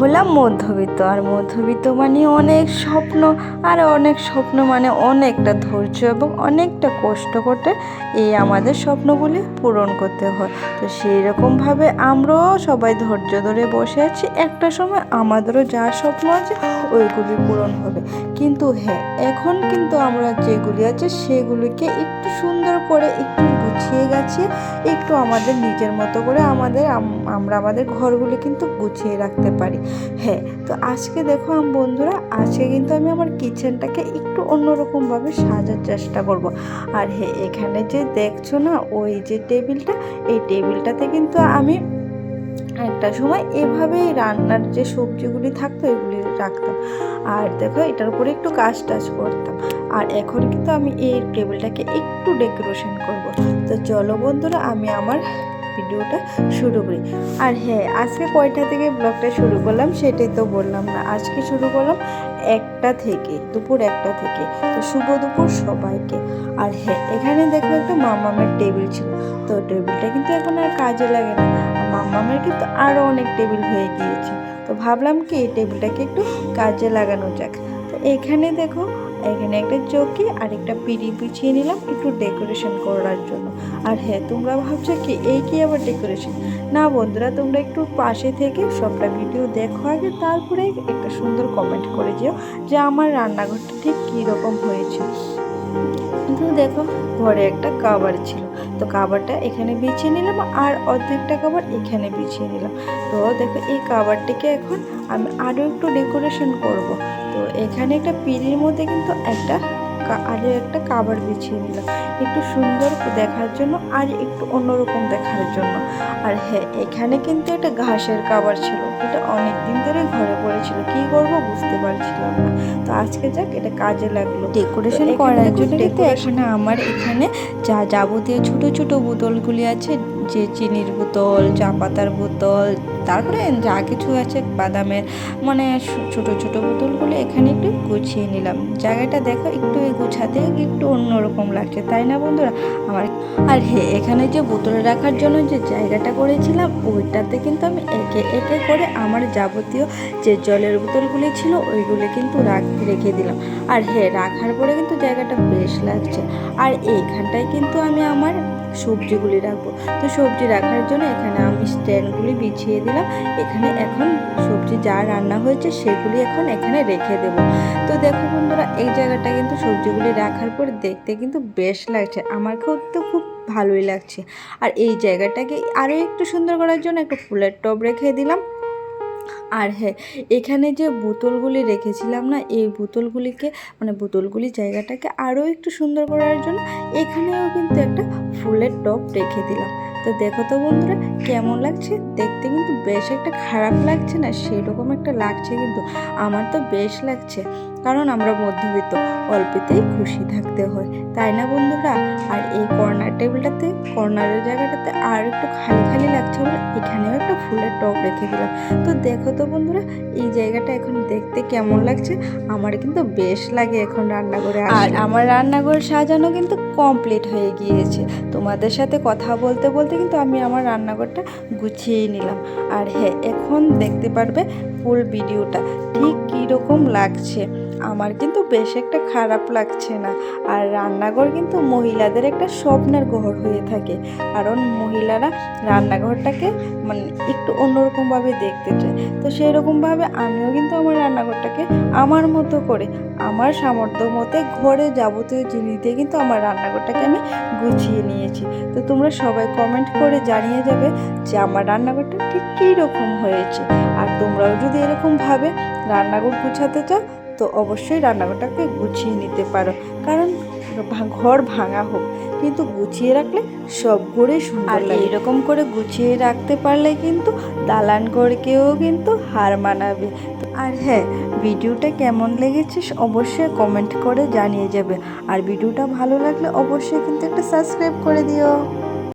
হলাম মধ্যবিত্ত, আর মধ্যবিত্ত মানে অনেক স্বপ্ন, আর অনেক স্বপ্ন মানে অনেকটা ধৈর্য এবং অনেকটা কষ্ট করতে এই আমাদের স্বপ্নগুলি পূরণ করতে হয়। তো সেই রকমভাবে আমরাও সবাই ধৈর্য ধরে বসে আছি। একটা সময় আমাদেরও যা স্বপ্ন আছে ওইগুলি পূরণ হবে। কিন্তু হ্যাঁ এখন কিন্তু আমরা যেগুলি আছে সেগুলিকে একটু সুন্দর করে একটু গুছিয়ে গাছিয়ে একটু আমাদের নিজের মতো করে আমাদের আমরা আমাদের ঘরগুলি কিন্তু গুছিয়ে রাখতে পারি। হ্যাঁ তো আজকে দেখো আম, বন্ধুরা, আজকে কিন্তু আমি আমার কিচেনটাকে একটু অন্যরকমভাবে সাজার চেষ্টা করব। আর হ্যাঁ এখানে যে দেখছ না, ওই যে টেবিলটা, এই টেবিলটাতে কিন্তু আমি একটা সময় এভাবেই রান্নার যে সবজিগুলি থাকতো, এগুলি রাখতাম। আর দেখো, এটার উপরে একটু কাজ টাজ করতাম। আর এখন কিন্তু আমি এই টেবিলটাকে একটু ডেকোরেশন করব। চলো বন্ধুরা, আমি আমার ভিডিওটা শুরু করি। আর হ্যাঁ আজকে কয়টা থেকে ব্লগটা শুরু করলাম সেটাই তো বললাম না। আজকে শুরু করলাম একটা থেকে, দুপুর একটা থেকে, তো শুভ দুপুর সবাইকে। আর হ্যাঁ এখানে দেখো একটা মামামের টেবিল ছিল, তো টেবিলটা কিন্তু এখন আর কাজে লাগে না। মামামের কিন্তু আরও অনেক টেবিল হয়ে গিয়েছে, তো ভাবলাম কি এই টেবিলটাকে একটু কাজে লাগানো যাক। তো এখানে দেখো এখানে একটা চৌকি আর একটা পিড়ি বিছিয়ে নিলাম একটু ডেকোরেশন করার জন্য। আর হ্যাঁ তোমরা ভাবছ কি, এই কি আবার ডেকোরেশন না বন্ধুরা, তোমরা একটু পাশে থেকে সবটা ভিডিও দেখো আগে, তারপরে একটা সুন্দর কমেন্ট করে যেও যে আমার রান্নাঘরটা ঠিক কী রকম হয়েছে। কিন্তু দেখো, ঘরে একটা কাবার ছিল। তো কাবারটা এখানে বিছিয়ে নিলাম আর অর্ধেকটা কাবার এখানে বিছিয়ে নিলাম। তো দেখো, এই কাবারটিকে এখন আমি আরও একটু ডেকোরেশন করব। তো এখানে একটা পিড়ির মধ্যে কিন্তু একটা আরও একটা কাবার বিছিয়ে নিলাম একটু সুন্দর দেখার জন্য আর একটু অন্যরকম দেখার জন্য। আর হ্যাঁ এখানে কিন্তু একটা ঘাসের কাবার ছিল। এটা অনেক দিন ধরে ঘরে পড়েছিল। কি করব বুঝতে পারছিলাম না। তো আজকে যাক এটা কাজে লাগল। ডেকোরেশন করার জন্য কিন্তু এখানে আমার এখানে যা যাবতীয় ছোট ছোট বোতলগুলি আছে যে চিনির বোতল চা পাতার বোতল তারপরে যা কিছু আছে বাদামের মানে ছোট ছোট বোতলগুলো এখানে একটু গুছিয়ে নিলাম। জায়গাটা দেখো একটু গুছাতে একটু অন্যরকম লাগছে, তাই না বন্ধুরা? আমার আর হ্যাঁ এখানে যে বোতল রাখার জন্য যে জায়গাটা করেছিলাম, ওইটাতে কিন্তু আমি একে একে করে আমার যাবতীয় যে জলের বোতলগুলি ছিল, ওইগুলি কিন্তু রাখ, রেখে দিলাম। আর হ্যাঁ রাখার পরে কিন্তু জায়গাটা বেশ লাগছে। আর এইখানটায় কিন্তু আমি আমার সবজিগুলি রাখব। তো সবজি রাখার জন্য এখানে আমি স্ট্যান্ডগুলি বিছিয়ে দিলাম। এখানে এখন সবজি যা রান্না হয়েছে সেগুলি এখন এখানে রেখে দেব। তো দেখো বন্ধুরা, এই জায়গাটা কিন্তু সবজিগুলি রাখার পর দেখতে কিন্তু বেশ লাগছে। আমার তো খুব ভালোই লাগছে। আর এই জায়গাটাকে আরও একটু সুন্দর করার জন্য একটা ফুলের টব রেখে দিলাম। আর হ্যাঁ এখানে যে বোতলগুলি রেখেছিলাম না, এই বোতলগুলিকে মানে বোতলগুলি জায়গাটাকে আরও একটু সুন্দর করার জন্য এখানেও কিন্তু একটা ফুলের টব রেখে দিলাম। তো দেখো তো বন্ধুরা, কেমন লাগছে? দেখতে কিন্তু বেশ একটা খারাপ লাগছে না, সেরকম একটা লাগছে কিন্তু, আমার তো বেশ লাগছে। কারণ আমরা মধ্যবিত্ত, অল্পতেই খুশি থাকতে হয়। তাই না বন্ধুরা? আর এই কর্নার টেবিলটাতে কর্নারের জায়গাটাতে আর একটু খালি খালি লাগছে বলে এখানেও একটা ফুলের টব রেখে দিলাম। তো দেখো তো বন্ধুরা, এই জায়গাটা এখন দেখতে কেমন লাগছে? আমার কিন্তু বেশ লাগে এখন রান্নাঘরে আর আমার রান্নাঘর সাজানো কিন্তু কমপ্লিট হয়ে গিয়েছে। তোমাদের সাথে কথা বলতে বলতে কিন্তু আমি আমার রান্নাঘরটা গুছিয়ে নিলাম। আর হ্যাঁ এখন দেখতে পারবে ফুল ভিডিওটা ঠিক কীরকম লাগছে? আমার কিন্তু বেশ একটা খারাপ লাগছে না। আর রান্নাঘর কিন্তু মহিলাদের একটা স্বপ্নের ঘর হয়ে থাকে। কারণ মহিলারা রান্নাঘরটাকে মানে একটু অন্যরকমভাবে দেখতে চায়। তো সেই রকমভাবে আমিও কিন্তু আমার রান্নাঘরটাকে আমার মতো করে, আমার সামর্থ্য মতে ঘরে যাবতীয় জিনিস দিয়ে কিন্তু আমার রান্নাঘরটাকে আমি গুছিয়ে নিয়েছি। তো তোমরা সবাই কমেন্ট করে জানিয়ে যাবে যে আমার রান্নাঘরটা ঠিক কী রকম হয়েছে। আর তোমরাও যদি এরকমভাবে রান্নাঘর গুছাতে চাও তো অবশ্যই রান্নাঘরটাকে গুছিয়ে নিতে পারো। কারণ ঘর ভাঙা হোক কিন্তু গুছিয়ে রাখলে সব ঘরে সুন্দর আর লাগে। এরকম করে গুছিয়ে রাখতে পারলে কিন্তু দালান ঘরকেও কিন্তু হার মানাবে। তো আর হ্যাঁ ভিডিওটা কেমন লেগেছে অবশ্যই কমেন্ট করে জানিয়ে যাবে। আর ভিডিওটা ভালো লাগলে অবশ্যই কিন্তু একটা সাবস্ক্রাইব করে দিও।